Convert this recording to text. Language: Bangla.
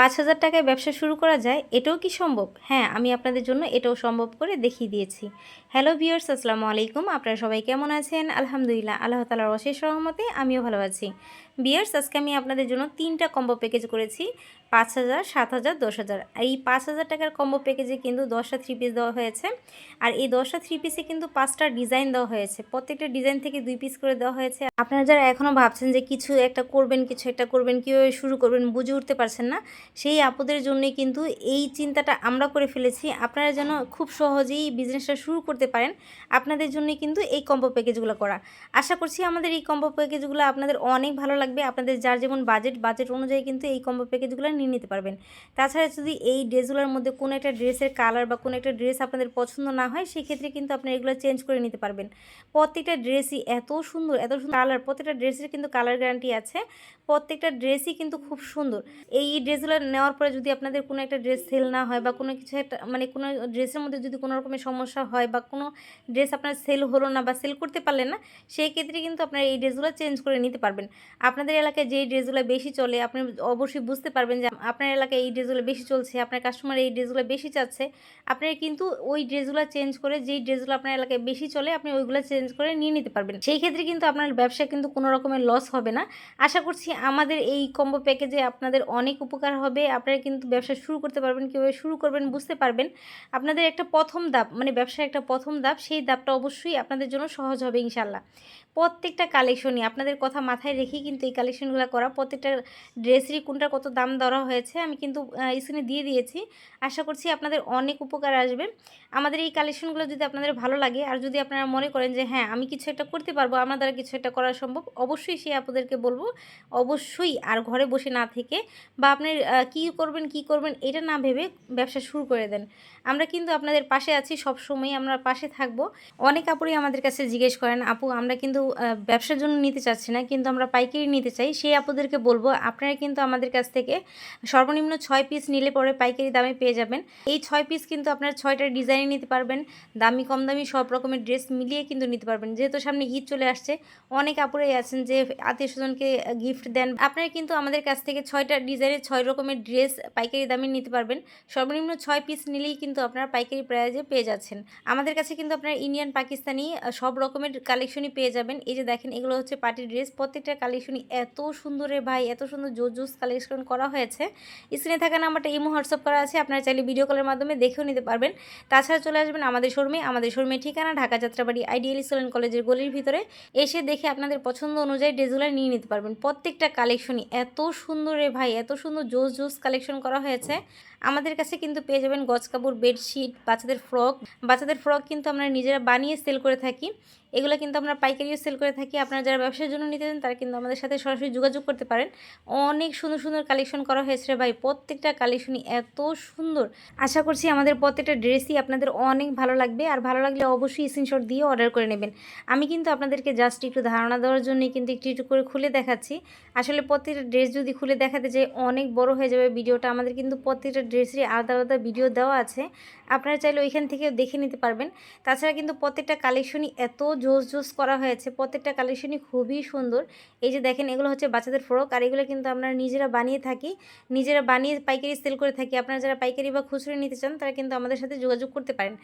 পাঁচ হাজার টাকায় ব্যবসা শুরু করা যায়, এটাও কি সম্ভব? হ্যাঁ আমি আপনাদের জন্য এটাও সম্ভব করে দেখিয়ে দিয়েছি। হ্যালো ভিওর্স আসসালামু আলাইকুম। আপনারা সবাই কেমন আছেন? আলহামদুলিল্লাহ, আল্লাহ তালার অশেষ সহমতে আমিও ভালো আছি। বিয়ার্স, আজকে আমি আপনাদের জন্য তিনটা কম্বো প্যাকেজ করেছি। পাঁচ হাজার, সাত হাজার, দশ হাজার। এই পাঁচ হাজার টাকার কম্বো প্যাকেজে কিন্তু দশটা থ্রি পিস দেওয়া হয়েছে। আর এই দশটা থ্রি পিসে কিন্তু পাঁচটা ডিজাইন দেওয়া হয়েছে। প্রত্যেকটা ডিজাইন থেকে দুই পিস করে দেওয়া হয়েছে। আপনারা যারা এখনও ভাবছেন যে কিছু একটা করবেন, কিছু একটা করবেন, কীভাবে শুরু করবেন বুঝে উঠতে পারছেন না, সেই আপদের জন্যই কিন্তু এই চিন্তাটা আমরা করে ফেলেছি। আপনারা যেন খুব সহজেই বিজনেসটা শুরু করতে পারেন, আপনাদের জন্যই কিন্তু এই কম্বো প্যাকেজগুলো করা। আশা করছি আমাদের এই কম্বো প্যাকেজগুলো আপনাদের অনেক ভালো লাগবে আপনাদের যার যেমন বাজেট বাজেট অনুযায়ী কিন্তু এই কম্বো প্যাকেজগুলো নিয়ে নিতে পারবেন। তাছাড়া যদি এই ড্রেসগুলোর মধ্যে কোনো একটা ড্রেসের কালার বা কোনো একটা ড্রেস আপনাদের পছন্দ না হয় সেই ক্ষেত্রে কিন্তু আপনারা এগুলো চেঞ্জ করে নিতে পারবেন। প্রত্যেকটা ড্রেসই এত সুন্দর এত সুন্দর কালার প্রত্যেকটা ড্রেসের কিন্তু কালার গ্যারান্টি আছে। প্রত্যেকটা ড্রেসই কিন্তু খুব সুন্দর। এই ড্রেসগুলো নেওয়ার পরে যদি আপনাদের কোনো একটা ড্রেস সেল না হয় বা কোনো কিছু একটা মানে কোনো ড্রেসের মধ্যে যদি কোনো রকমের সমস্যা হয় বা কোনো ড্রেস আপনার সেল হলো না বা সেল করতে পারলেন না সেই ক্ষেত্রে কিন্তু আপনারা এই ড্রেসগুলো চেঞ্জ করে নিতে পারবেন। আপনাদের এলাকায় যেই ড্রেসগুলো বেশি চলে, আপনি অবশ্যই বুঝতে পারবেন যে আপনার এলাকায় এই ড্রেসগুলো বেশি চলছে, আপনার কাস্টমার এই ড্রেসগুলো বেশি চাচ্ছে। আপনারা কিন্তু ওই ড্রেসগুলো চেঞ্জ করে, যেই ড্রেসগুলো আপনার এলাকায় বেশি চলে, আপনি ওইগুলো চেঞ্জ করে নিয়ে নিতে পারবেন। সেই ক্ষেত্রে কিন্তু আপনার ব্যবসা কিন্তু কোনো রকমের লস হবে না। আশা করছি আমাদের এই কম্বো প্যাকেজে আপনাদের অনেক উপকার হবে। আপনারা কিন্তু ব্যবসা শুরু করতে পারবেন, কীভাবে শুরু করবেন বুঝতে পারবেন। আপনাদের একটা প্রথম ধাপ মানে ব্যবসার একটা প্রথম ধাপ, সেই ধাপটা অবশ্যই আপনাদের জন্য সহজ হবে ইনশাল্লাহ প্রত্যেকটা কালেকশনই আপনাদের কথা মাথায় রেখেই কিন্তু এই কালেকশনগুলো করা, প্রত্যেকটা ড্রেসেরই কোনটার কত দাম ধরা হয়েছে, আমি কিন্তু স্ক্রিনে দিয়ে দিয়েছি। আশা করছি আপনাদের অনেক উপকার আসবে। আমাদের এই কালেকশনগুলো যদি আপনাদের ভালো লাগে, আর যদি আপনারা মনে করেন যে হ্যাঁ আমি কিছু একটা করতে পারব, আমার দ্বারা কিছু একটা করা সম্ভব, অবশ্যই সেই আপনাদেরকে বলব। অবশ্যই আর ঘরে বসে না থেকে বা আপনার কী করবেন, কি করবেন, এটা না ভেবে ব্যবসা শুরু করে দেন। আমরা কিন্তু আপনাদের পাশে আছি সব সময় আমরা পাশে থাকব। অনেক আপুরই আমাদের কাছে জিজ্ঞেস করেন, আপু, আমরা কিন্তু ব্যবসার জন্য নিতে চাচ্ছি না, কিন্তু আমরা পাইকারি নিতে চাই, সেই আপুদেরকে বলব, আপনারা কিন্তু আমাদের কাছ থেকে সর্বনিম্ন ছয় পিস নিলে পরে পাইকারি দামে পেয়ে যাবেন। এই ছয় পিস কিন্তু আপনারা ছয়টা ডিজাইনে নিতে পারবেন, দামি, কম দামি সব রকমের ড্রেস মিলিয়ে কিন্তু নিতে পারবেন। যেহেতু সামনে ঈদ চলে আসছে, অনেক আপুরাই আছেন যে আত্মীয় স্বজনকে গিফট দেন, আপনারা কিন্তু আমাদের কাছ থেকে ছয়টা ডিজাইনের ছয় রকমের ড্রেস পাইকারি দামে নিতে পারবেন। সর্বনিম্ন ছয় পিস নিলেই কিন্তু আপনারা পাইকারি প্রাইজে পেয়ে যাচ্ছেন। আমাদের কাছে কিন্তু আপনারা ইন্ডিয়ান পাকিস্তানি সব রকমের কালেকশনই পেয়ে যাবেন। এই যে দেখেন, এগুলো হচ্ছে পার্টি ড্রেস প্রত্যেকটা কালেকশনই এত সুন্দর ভাই, এত সুন্দর জোস জোস কালেকশন করা হয়েছে। স্ক্রিনে থাকা নাম্বারটা ইমো হোয়াটসঅ্যাপ করা আছে, আপনারা চাইলে ভিডিও কলের মাধ্যমে দেখেও নিতে পারবেন। তাছাড়া চলে আসবেন আমাদের শোরুমে আমাদের শোরুমের ঠিকানা ঢাকা যাত্রাবাড়ি আইডিয়াল ইসলাম কলেজের গলির ভিতরে। এসে দেখে আপনাদের পছন্দ অনুযায়ী ড্রেসগুলো নিয়ে নিতে পারবেন। প্রত্যেকটা কালেকশনই এত সুন্দর রে ভাই, এত সুন্দর জোস জোস কালেকশন করা হয়েছে। আমাদের কাছে কিন্তু পেয়ে যাবেন গজ কাপড় বেডশিট বাচ্চাদের ফ্রক বাচ্চাদের ফ্রক কিন্তু আমরা নিজেরা বানিয়ে সেল করে থাকি। এগুলো কিন্তু আমরা পাইকারিও সেল করে থাকি। আপনারা যারা ব্যবসার জন্য নিতে চান, তারা কিন্তু আমাদের সাথে সরাসরি যোগাযোগ করতে পারেন। অনেক সুন্দর সুন্দর কালেকশন করা হয়েছে ভাই। প্রত্যেকটা কালেকশনই এত সুন্দর। আশা করছি আমাদের প্রত্যেকটা ড্রেসই আপনাদের অনেক ভালো লাগবে। আর ভালো লাগলে অবশ্যই স্ক্রিনশট দিয়ে অর্ডার করে নেবেন। আমি কিন্তু আপনাদেরকে জাস্ট একটু ধারণা দেওয়ার জন্যই কিন্তু একটু একটু করে খুলে দেখাচ্ছি। আসলে প্রত্যেকটা ড্রেস যদি খুলে দেখাতে যাই অনেক বড় হয়ে যাবে ভিডিওটা। আমাদের কিন্তু প্রত্যেকটা ড্রেসেরই আলাদা আলাদা ভিডিও দেওয়া আছে। আপনারা চাইলে ওইখান থেকে দেখে নিতে পারবেন। তাছাড়া কিন্তু প্রত্যেকটা কালেকশনই এত জোস জোস করা হয়েছে। প্রত্যেকটা কালেকশনই খুবই সুন্দর। এই যে দেখেন, এগুলো হচ্ছে বাচ্চাদের ফ্রক। আর এগুলো কিন্তু আমরা নিজেরা বানিয়ে থাকি। নিজেরা বানিয়ে পাইকারি সেল করে থাকি। আপনারা যারা পাইকারি বা খুচরো নিতে চান, তারা কিন্তু আমাদের সাথে যোগাযোগ করতে পারেন।